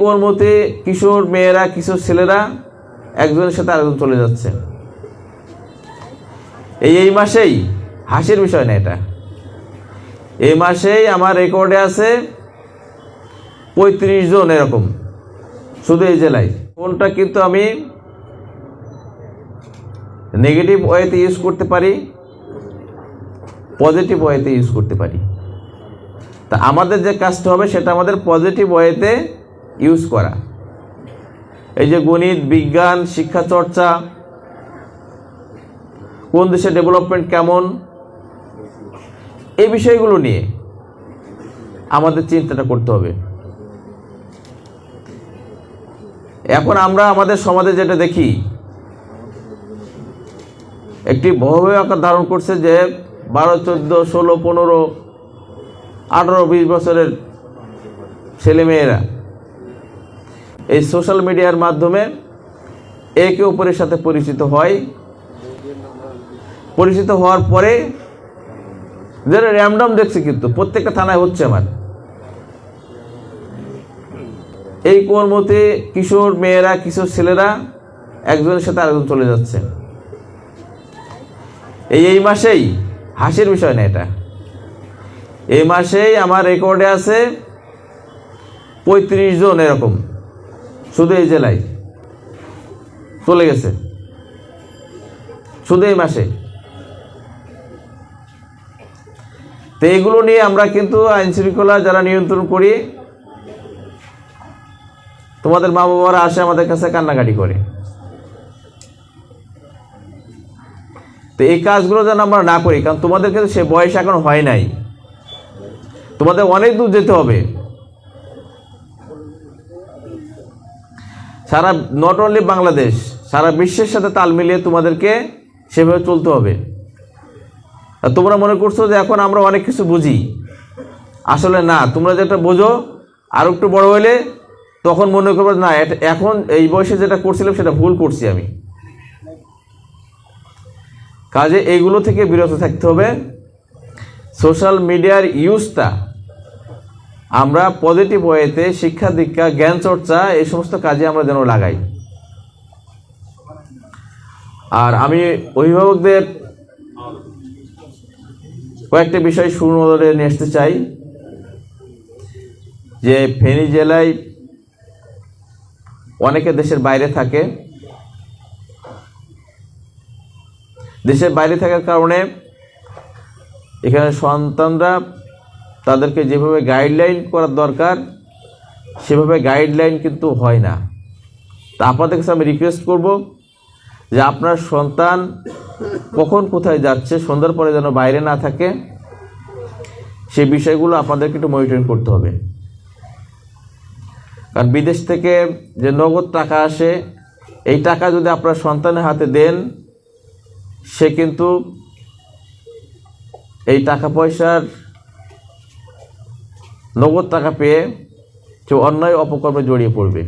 কর্মতে কিশোর মেয়েরা, কিশোর ছেলেরা একজনের সাথে আরেকজন চলে যাচ্ছে। এই এই মাসেই হাসির বিষয় না এটা। এই মাসেই আমার রেকর্ডে আছে পঁয়ত্রিশ জন এরকম, শুধু এই জেলায়। ফোনটা কিন্তু আমি নেগেটিভ ওয়েতে ইউজ করতে পারি, পজিটিভ ওয়েতে ইউজ করতে পারি। তা আমাদের যে কাজটা হবে সেটা আমাদের পজিটিভ ওয়েতে ইউজ করা। এই যে গণিত, বিজ্ঞান শিক্ষা চর্চা কোন দেশের ডেভেলপমেন্ট কেমন, এই বিষয়গুলো নিয়ে আমাদের চিন্তাটা করতে হবে। এখন আমরা আমাদের সমাজে যেটা দেখি, একটি ভয়াবহ আকার ধারণ করছে যে বারো, চোদ্দ, ষোলো, পনেরো, আঠারো, বিশ বছরের ছেলেমেয়েরা এই সোশ্যাল মিডিয়ার মাধ্যমে একে অপরের সাথে পরিচিত হয়। পরিচিত হওয়ার পরে যারা র্যামডম দেখছি কিন্তু, প্রত্যেকটা থানায় হচ্ছে আমার। এই কর্মতে কিশোর মেয়েরা, কিশোর ছেলেরা একজনের সাথে আরেকজন চলে যাচ্ছে। এই এই মাসেই, হাসির বিষয় না এটা। এই মাসেই আমার রেকর্ডে আছে পঁয়ত্রিশ জন এরকম। শুধু এই জেলায়। চলে গেছে। শুধু এই মাসে। তো এইগুলো নিয়ে আমরা কিন্তু আইন শৃঙ্খলা যারা নিয়ন্ত্রণ করি, তোমাদের মা বাবারা আসে আমাদের কাছে কান্নাকাটি করে। তো এই কাজগুলো যেন আমরা না করি, কারণ তোমাদের কিন্তু সে বয়স এখন হয় নাই। তোমাদের অনেক দূর যেতে হবে। সারা নট অনলি বাংলাদেশ, সারা বিশ্বের সাথে তাল মিলিয়ে তোমাদেরকে সেভাবে চলতে হবে। তোমরা মনে করছ যে এখন আমরা অনেক কিছু বুঝি। আসলে না, তোমরা যেটা বোঝো আর একটু বড় হলে তখন মনে করবে না এখন এই বয়সে যেটা করছিলাম সেটা ভুল করছি আমি। কাজে এইগুলো থেকে বিরত থাকতে হবে। সোশ্যাল মিডিয়ার ইউজটা আমরা পজিটিভ ওয়েতে শিক্ষা, দীক্ষা, জ্ঞান চর্চা এই সমস্ত কাজে আমরা যেন লাগাই। আর আমি অভিভাবকদের কয়েকটি বিষয় সুনজরে নিয়ে আসতে চাই। যে ফেনী জেলায় অনেকে দেশের বাইরে থাকে। দেশের বাইরে থাকার কারণে এখানে সন্তানরা তাদেরকে যেভাবে গাইডলাইন করার দরকার, সেভাবে গাইডলাইন কিন্তু হয় না। তা আপনাদের কাছে আমি রিকোয়েস্ট করব যে আপনার সন্তান কখন কোথায় যাচ্ছে, সন্ধ্যার পরে যেন বাইরে না থাকে, সেই বিষয়গুলো আপনাদেরকে একটু মনিটরিং করতে হবে। কারণ বিদেশ থেকে যে নগদ টাকা আসে, এই টাকা যদি আপনার সন্তানের হাতে দেন, সে কিন্তু এই টাকা পয়সার নগদ টাকা পেয়ে কেউ অন্যায় অপকর্মে জড়িয়ে পড়বে।